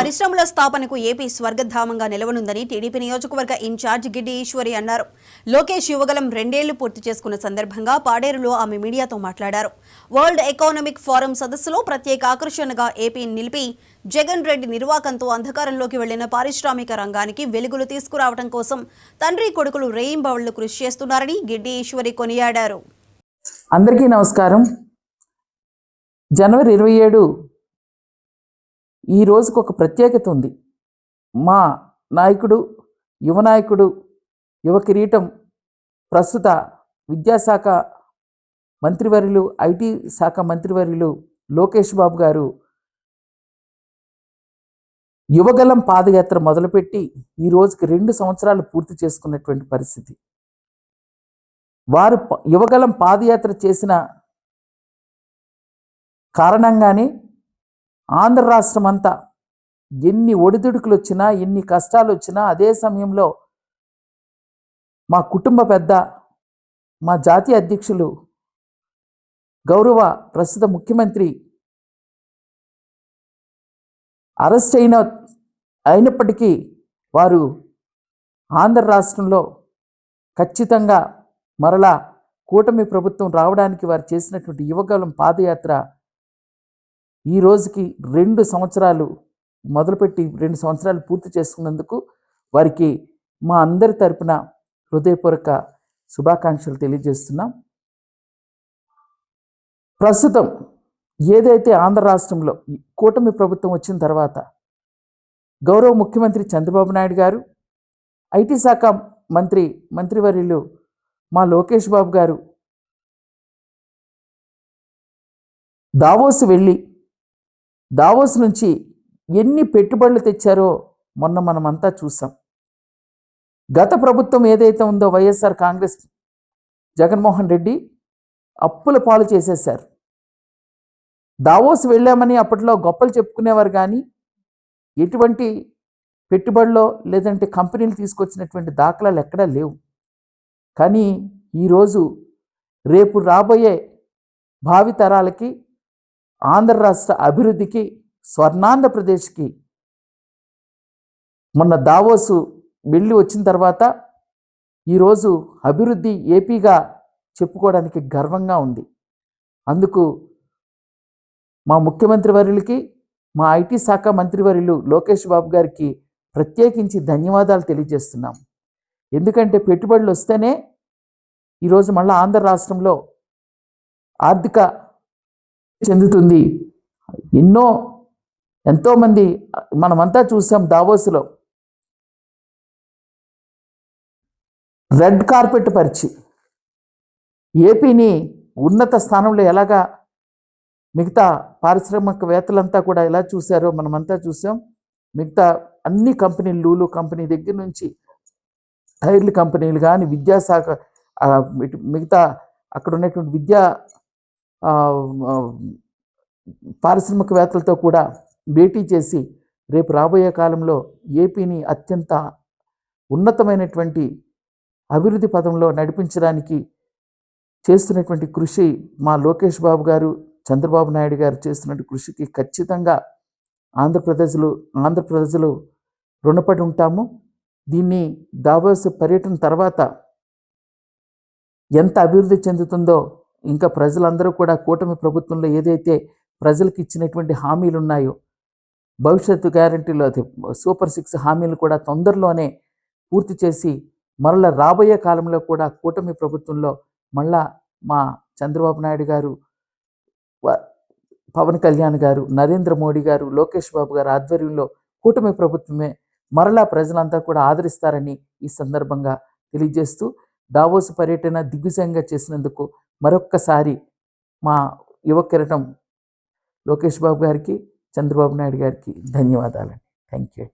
పరిశ్రమల స్థాపనకు ఏపీ స్వర్గధామంగా నిలవనుందని టీడీపీ నియోజకవర్గ ఇన్ఛార్జ్ గిడ్డి ఈశ్వరి అన్నారు. లోకేష్ యువగలం రెండేళ్ళు పూర్తి చేసుకున్న సందర్భంగా పాడేరులో ఆమె మీడియాతో మాట్లాడారు. వరల్డ్ ఎకనామిక్ ఫోరం సదస్సులో ప్రత్యేక ఆకర్షణగా ఏపీ నిలిపి జగన్ రెడ్డి నిర్వాకంతో అంధకారంలోకి వెళ్ళిన పారిశ్రామిక రంగానికి వెలుగులు తీసుకురావడం కోసం తండ్రి కొడుకులు రేయింబవళ్ళు కృషి చేస్తున్నారని గిడ్డి ఈశ్వరి కొనియాడారు. అందరికీ నమస్కారం. జనవరి ఇరవై ఏడు ఈ రోజుకు ఒక ప్రత్యేకత ఉంది. మా నాయకుడు యువ నాయకుడు యువ కిరీటం ప్రస్తుత విద్యాశాఖ మంత్రివర్యులు ఐటీ శాఖ మంత్రివర్యులు లోకేష్ బాబు గారు యువగలం పాదయాత్ర మొదలుపెట్టి ఈ రోజుకి రెండు సంవత్సరాలు పూర్తి చేసుకున్నటువంటి పరిస్థితి. వారు ప- యువగలం పాదయాత్ర చేసిన కారణంగానే ఆంధ్ర రాష్ట్రం అంతా ఎన్ని ఒడిదుడుకులు వచ్చినా ఎన్ని కష్టాలు వచ్చినా అదే సమయంలో మా కుటుంబ పెద్ద మా జాతీయ అధ్యక్షులు గౌరవ ప్రస్తుత ముఖ్యమంత్రి అరెస్ట్ అయిన అయినప్పటికీ వారు ఆంధ్ర రాష్ట్రంలో ఖచ్చితంగా మరలా కూటమి ప్రభుత్వం రావడానికి వారు చేసినటువంటి యువగలం పాదయాత్ర ఈ రోజుకి రెండు సంవత్సరాలు మొదలుపెట్టి రెండు సంవత్సరాలు పూర్తి చేసుకున్నందుకు వారికి మా అందరి తరపున హృదయపూర్వక శుభాకాంక్షలు తెలియజేస్తున్నాం. ప్రస్తుతం ఏదైతే ఆంధ్ర రాష్ట్రంలో కూటమి ప్రభుత్వం వచ్చిన తర్వాత గౌరవ ముఖ్యమంత్రి చంద్రబాబు నాయుడు గారు ఐటీ శాఖ మంత్రి మంత్రివర్యులు మా లోకేష్ బాబు గారు దావోస్ వెళ్ళి దావోస్ నుంచి ఎన్ని పెట్టుబడులు తెచ్చారో మొన్న మనమంతా చూసాం. గత ప్రభుత్వం ఏదైతే ఉందో వైఎస్ఆర్ కాంగ్రెస్ జగన్మోహన్ రెడ్డి అప్పుల పాలు చేసేశారు. దావోస్ వెళ్ళామని అప్పట్లో గొప్పలు చెప్పుకునేవారు కానీ ఎటువంటి పెట్టుబడిలో లేదంటే కంపెనీలు తీసుకొచ్చినటువంటి దాఖలాలు ఎక్కడా లేవు. కానీ ఈరోజు రేపు రాబోయే భావితరాలకి ఆంధ్ర రాష్ట్ర అభివృద్ధికి స్వర్ణాంధ్రప్రదేశ్కి మొన్న దావోసు వెళ్ళి వచ్చిన తర్వాత ఈరోజు అభివృద్ధి ఏపీగా చెప్పుకోవడానికి గర్వంగా ఉంది. అందుకు మా ముఖ్యమంత్రి వర్యులకి మా ఐటీ శాఖ మంత్రివర్యులు లోకేష్ బాబు గారికి ప్రత్యేకించి ధన్యవాదాలు తెలియజేస్తున్నాం. ఎందుకంటే పెట్టుబడులు వస్తేనే ఈరోజు మళ్ళీ ఆంధ్ర రాష్ట్రంలో ఆర్థిక చెందుతుంది. ఎన్నో ఎంతోమంది మనమంతా చూసాం దావోస్లో. రెడ్ కార్పెట్ పరిచి. ఏపీని ఉన్నత స్థానంలో ఎలాగా మిగతా పారిశ్రామికవేత్తలంతా కూడా ఎలా చూశారో మనమంతా చూసాం. మిగతా అన్ని కంపెనీలు లూలు కంపెనీ దగ్గర నుంచి టైర్లు కంపెనీలు కానీ విద్యాశాఖ మిగతా అక్కడ ఉన్నటువంటి విద్యా పారిశ్రామికవేత్తలతో కూడా భేటీ చేసి రేపు రాబోయే కాలంలో ఏపీని అత్యంత ఉన్నతమైనటువంటి అభివృద్ధి పదంలో నడిపించడానికి చేస్తున్నటువంటి కృషి మా లోకేష్ బాబు గారు చంద్రబాబు నాయుడు గారు చేస్తున్నటువంటి కృషికి ఖచ్చితంగా ఆంధ్రప్రదేశ్లో ఆంధ్రప్రదేశ్లో రుణపడి ఉంటాము. దీన్ని దావోస్ పర్యటన తర్వాత ఎంత అభివృద్ధి చెందుతుందో ఇంకా ప్రజలందరూ కూడా కూటమి ప్రభుత్వంలో ఏదైతే ప్రజలకు ఇచ్చినటువంటి హామీలు ఉన్నాయో భవిష్యత్తు గ్యారంటీలో అది సూపర్ సిక్స్ హామీలు కూడా తొందరలోనే పూర్తి చేసి మరలా రాబోయే కాలంలో కూడా కూటమి ప్రభుత్వంలో మళ్ళా మా చంద్రబాబు నాయుడు గారు పవన్ కళ్యాణ్ గారు నరేంద్ర మోడీ గారు లోకేష్ బాబు గారు ఆధ్వర్యంలో కూటమి ప్రభుత్వమే మరలా ప్రజలంతా కూడా ఆదరిస్తారని ఈ సందర్భంగా తెలియజేస్తూ దావోస్ పర్యటన దిగ్విజయంగా చేసినందుకు మరొక్కసారి మా యువ కిరటం లోకేష్ బాబు గారికి చంద్రబాబు నాయుడు గారికి ధన్యవాదాలండి. Thank you